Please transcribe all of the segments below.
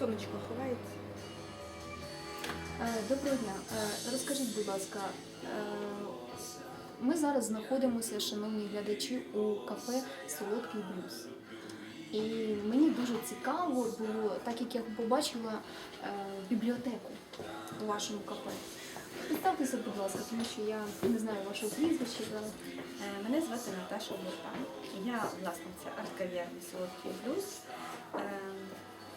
сонечко ховається. Е, Доброго дня. Е, Розкажіть, будь ласка, е, ми зараз знаходимося, шановні глядачі, у кафе Солодкий блюз. І мені дуже цікаво було, так як я побачила бібліотеку у вашому кафе. Представтеся, будь ласка, тому що я не знаю вашого прізвища. Мене звати Наташа Буртан. Я власниця арт-кав'ярні Солодкий Блюз.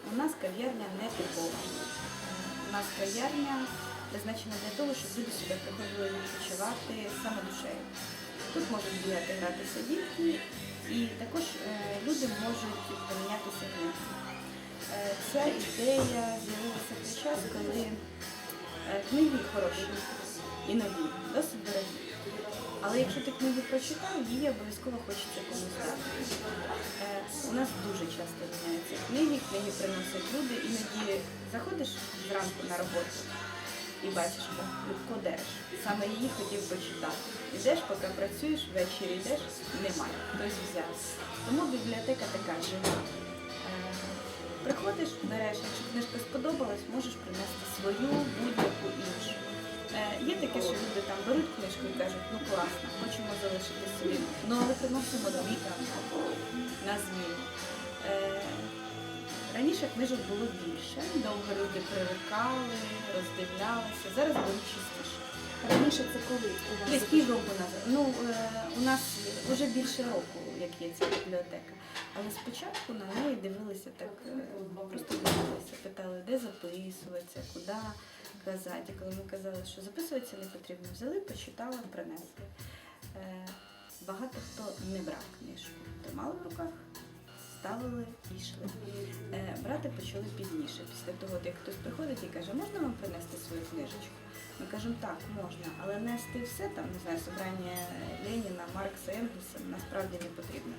Е, У нас кав'ярня не типова. Е, У нас кав'ярня призначена для того, щоб люди сюди приходили відпочивати саме душею. Тут можуть бігати гратися дітки, і також е, люди можуть помінятися гнівом. Ця ідея з'явилася той час, коли е, книги хороші і нові, досить дорогі. Але якщо ти книгу прочитав, її обов'язково хочеться комусь дати. Е, у нас дуже часто міняються книги, книги приносять люди, іноді заходиш зранку на роботу і бачиш, Любко Дереш. Саме її хотів почитати. Ідеш, поки працюєш, ввечері йдеш, немає. Хтось взяв. Тому бібліотека така жива. Е, Приходиш, береш, якщо книжка сподобалась, можеш принести свою будь-яку іншу. Е, Є таке, що люди там беруть книжку і кажуть, ну класно, хочемо залишити собі. Ну але приносимо дві там на зміну. Е, Раніше книжок було більше, довго люди привикали, роздивлялися. Зараз було частіше. Раніше це коли? Десь півроку назад. Ну, е, у нас вже більше року, як є ця бібліотека. Але спочатку на неї дивилися так, просто дивилися, питали, де записуватися, куди казати. Коли ми казали, що записуватися не потрібно, взяли, почитали, принесли. Е, Багато хто не брав книжку, тримали в руках, ставили і йшли. Е, Брати почали пізніше, після того, як хтось приходить і каже, можна вам принести свою книжечку? Ми кажемо, так, можна, але нести все там, не знаю, собрання Леніна, Маркса, Енгельса насправді не потрібно.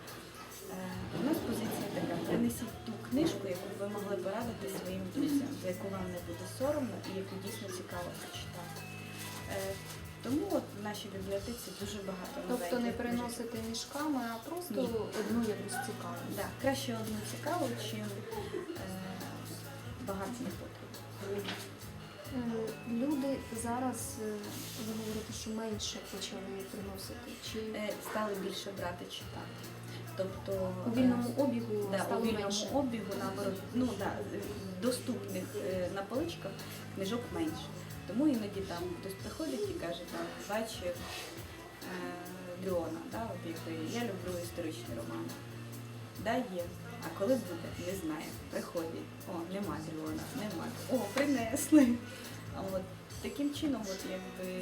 Е, У нас позиція така: принесіть ту книжку, яку ви могли порадити своїм друзям, за яку вам не буде соромно і яку дійсно цікаво прочитати. Е, Тому от в нашій бібліотеці дуже багато Тобто не переносити мішками, а просто Ні. одну якусь цікаву. Да, краще одну цікаву, чим е, багато не потрібно. Е, Люди зараз, е, ви говорите, що менше почали приносити. Чи Стали більше брати читати. Тобто у вільному обігу да, стало у вільному менше? обігу наоборот, ну да, е, доступних е, на поличках книжок менше. Тому іноді там хтось приходить і каже, там бачив е, Дріона, да, я люблю історичні романи. Да, є. А коли буде, не знаю. Приходять. О, нема Дріона, нема. О, принесли. А от таким чином, от якби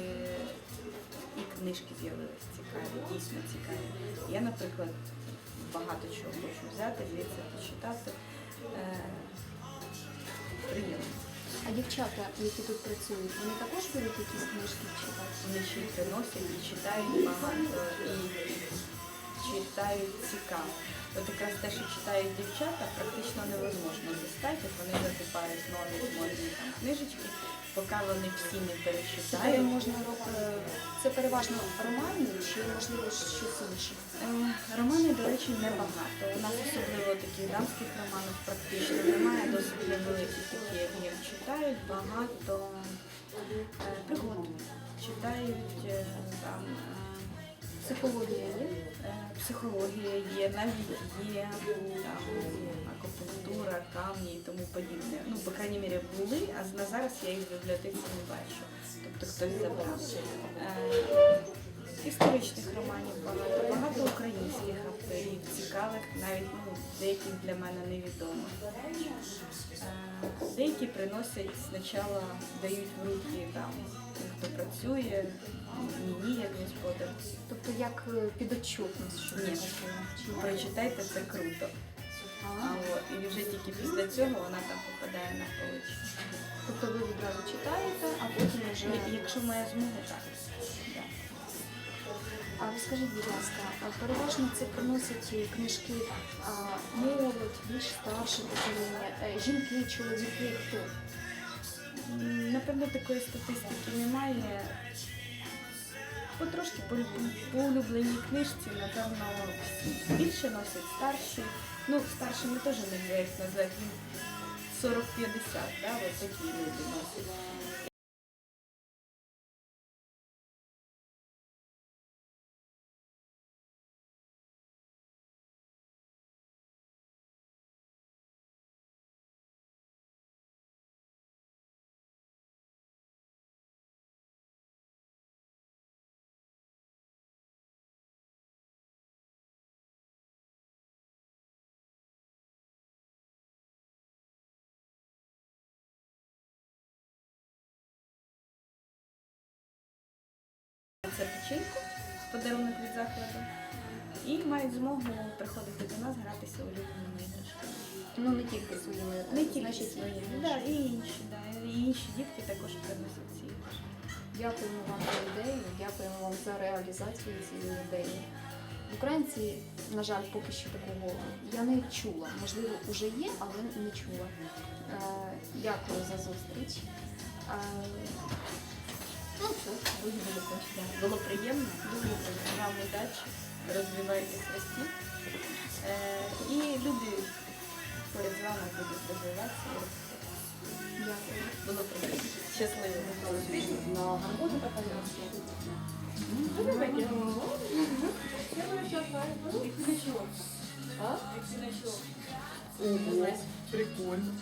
і книжки з'явилися цікаві, дійсно цікаві. Я, наприклад, багато чого хочу взяти, звідси почитати. Е, приємно. А дівчата, які тут працюють, вони також беруть якісь книжки читати? Вони ще й приносять і читають багато, і читають цікаво. От якраз те, що читають дівчата, практично невозможно застати. От Вони завжди парять нові модні там книжечки, поки вони всі не Це перечитають. можна робити. Це переважно романи чи можливо щось інше? Е, Романи, до речі, небагато. У нас особливо таких дамських романів практично немає. Досить невеликі такі, як читають. Багато е, пригод. Читають е, там. Психологія є? Е, Психологія є, навіть є акупунктура, камні і тому подібне. Ну, по крайній мірі, були, а на зараз я їх в бібліотеці не бачу. Тобто хтось забрав. Е, Історичних романів багато, багато українських авторів, цікавих, навіть ну, деяких для мене невідомих. Е, Деякі приносять спочатку, дають в руки там, хто працює, мені як господар. Тобто як е, підотчетність, що Ні. Прочитайте це круто. А, от, і вже тільки після цього вона там попадає на поличку. Тобто ви відразу читаєте, а потім вже. Якщо має змогу, так. Да. А ви скажіть, будь ласка, а переважно це приносять книжки а, молодь, більш старше покоління, е, жінки, чоловіки, хто? Напевно, такої статистики немає. Потрошки по, улюбленій книжці, напевно, більше носять старші. Ну, старшими теж не назад. назвати. Він 40-50, да, от такі люди носять. Це печеньку, подарунок від закладу. І мають змогу приходити до нас гратися улюбленими іграшками. Ну не тільки своїми, Не тільки значить, свої, да, і інші, да, і інші дітки також приносять ці іграшки. Дякуємо вам за ідею, дякуємо вам за реалізацію цієї ідеї. В Українці, на жаль, поки що такого я не чула. Можливо, вже є, але не чула. Е, дякую за зустріч. Ну, все, будемо закінчити. Було приємно, дуже приємно. Вам удачі, розвивайтесь, ростіть. І люди поряд з вами будуть розвиватися. Дякую. Було приємно. Щасливо. Прикольно.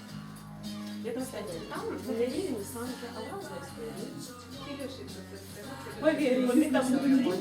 Это, кстати, там галереи санки разные Поверь, вони там будуть.